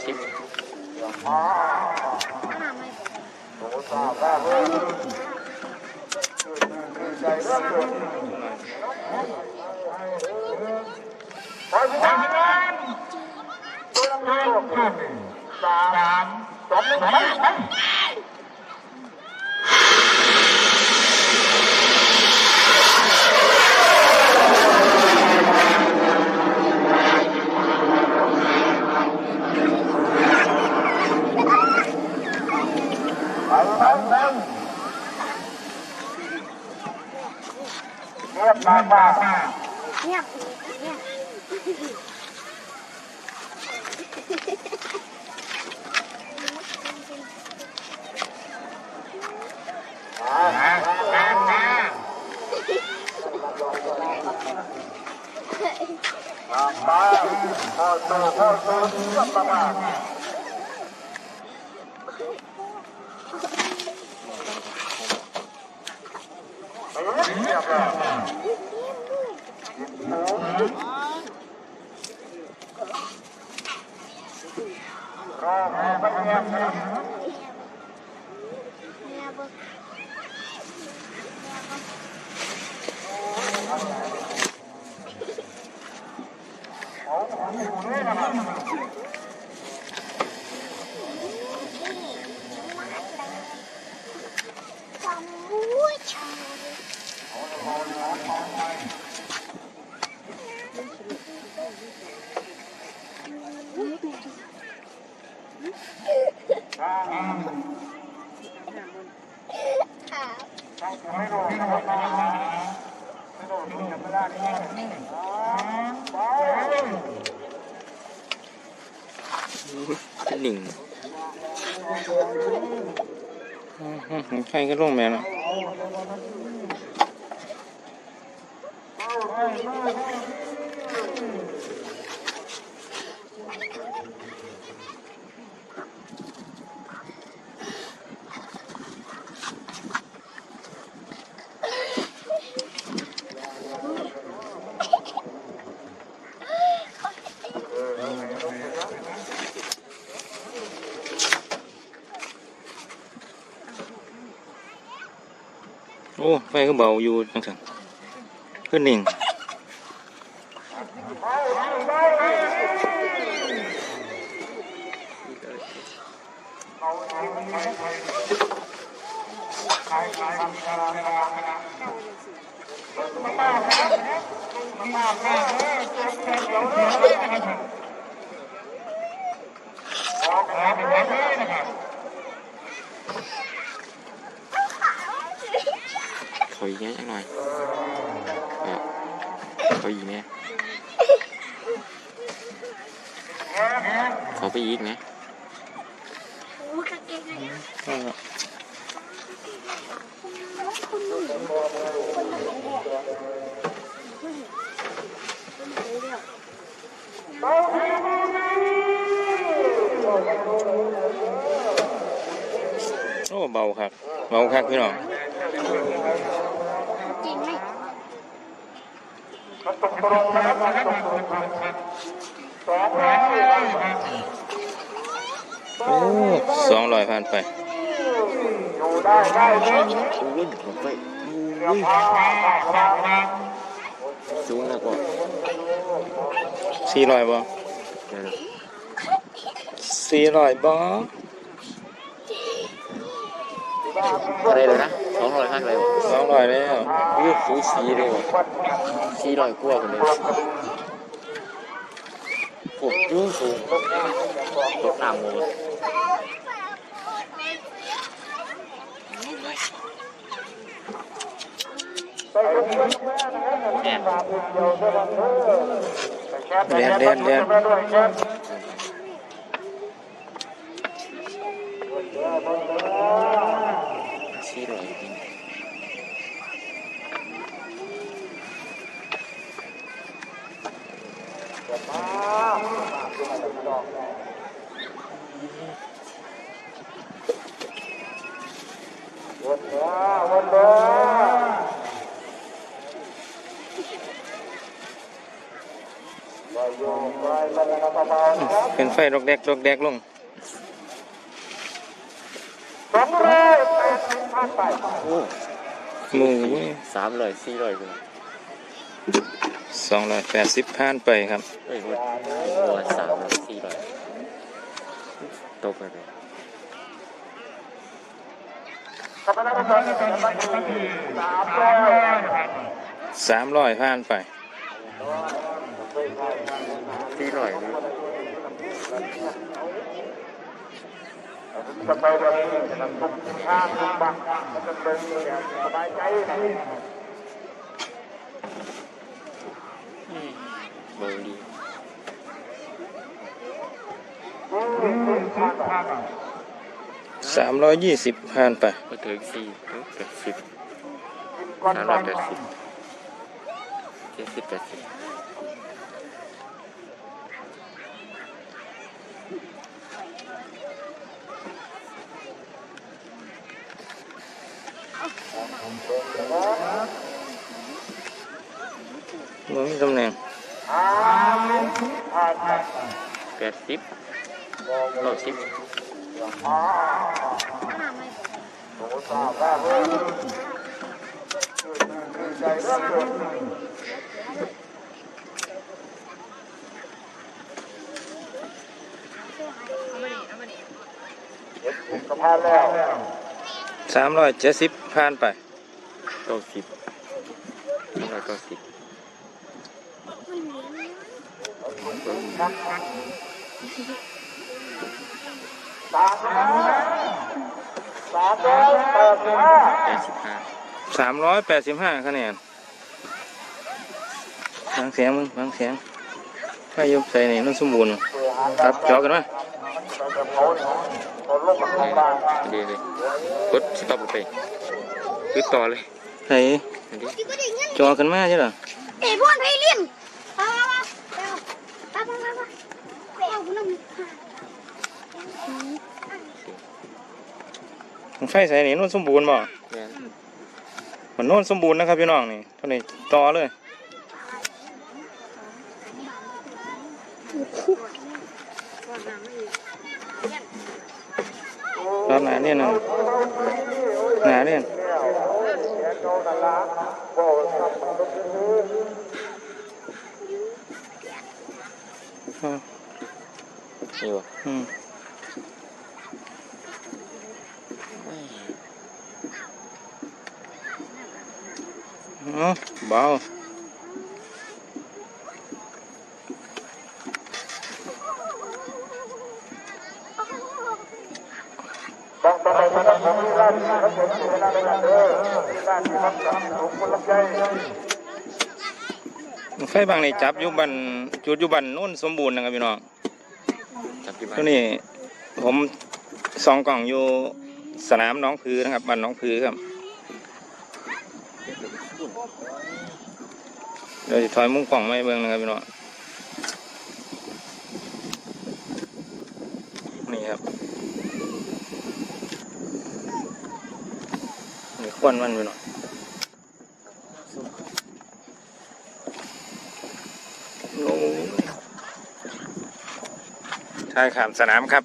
ก้าสิบสามสองหนึ่ง ไปไปเรียบมากมากเงียบเงียบมามามามาไปพ่อโตพ่อโตเรียบมากมากไปเรียบ แล้วรอแม่ไปเงียบนะ เงียบเงียบ เอาอยู่ด้วยนะครับ ฟังวุ้ยชา ไม่รู้นะครับไม่รู้ดูยังไม่ได้นี่ไป หนึ่งใครก็ลงแม่นาะ โอ้ ไฟก็เบาอยู่จังสันขึ้นหนึ่งขออีกแง่จัง หน่อยเออขออีกแง่ขอไปอีกนะโอ้กางเกงในเออคนหนุ่มคนหนุ่มเนี่ยโอ้เบาครับเบาครับพี่น้อง จริงไหม ตรงตรงนะครับสองร้อยโอ้สองร้อยผ่านไปอยู่ได้ได้เลยอุ้ยผมไปเดี๋ยวพาพาพาสูงแล้วก็สี่ร้อยบ่สี่ร้อยบ่อะไรเลยนะ สองร้อยห้าเลยสองร้อยแล้วนี่สูสีเลยว่ะสี่ร้อยกว่าคนเลยปวดยุ่งสูงรถน้ำโมไปกับเพื่อนแม่นะแม่ตามเดียวเท่านั้นเด้อไปแคปไปแคปไปแคปไปด้วยแคป สี่ร้อยจริง วันเด้อวั นเด้อไปโยมเป็นไฟดอกแดกดอกแดกลงสองร้อยแปดสิบพันไปโอ้หมูสามร้อยสี่ร้อยกูสองร้อยแปดสิบผ่านไปครับเอ้ยวัวัวสามร้อยสี่ร้อยตกไปเลย ขอบคุณครับสามร้อยสามร้อยผ่านไปสี่ร้อยจะไปแบบนี้จะทุกข้างทุกบังจะเป็นอย่างสบายใจนะเบอร์ดี สามร้อยยี่สิบผ่านไปก็ถึงสี่แปดสิบก่อนสามก่ร้ออนยแปดสิบเจ็ดสิบแปดสิบมันมีตำแหน่งแปดสิบเก้าสิบ สะพานแล้วสามร้อยเจ็ดสิบผ่านไปเก้าสิบร้อยเก้าสิบสาม ร้อยสามร้อยแปดสิบห้าแปดสิบห้าสามร้อยแปดสิบห้าคะแนนฟังเสียงมึงฟังเสียงไฟยกใส่นี่นั่นสมบูรณ์ครับจอกันไหมแต่เขาเนี่ยเขาลงมาเข้าบ้านเดียวเลยกดสต็อปไปคือต่อเลยใส่อันนี้ที่ก็ได้เงินจอกันมาใช่เหรอเอ้ยพ่อนไปเรียนเอาเอาเอาเอาเอาเอาเอาคุ ณน้ำไฟใส่นี่นุ่นสมบูรณ์บ่แม่นมันนุ่นสมบูรณ์นะครับพี่น้องนี่เท่านี้ต่อเลยรอบหนาเนี่ยหนึ่งหนาเนี่ยอ่านี่วะอืม อ๋อเบาต้องต้องไปต้องผมมีร้านที่เขาเป็นเวลาในการเด้อมีร้านที่มันกับถุงคนละใจไฟบางนี่จับอยู่บันจุดอยู่บันนุ่นสมบูรณ์นะครับพี่น้องจับที่บ้าตัวนนี้ผมส่องกล่องอยู่สนามหน้องพือนะครับบันหน้องพือครับ เดี๋ยวจะถอยมุมกล่องไม่เบิ่งนะครับพี่น้องนี่ครับนี่ควันมันพี่น้องโอ้ชายขามสนามครับ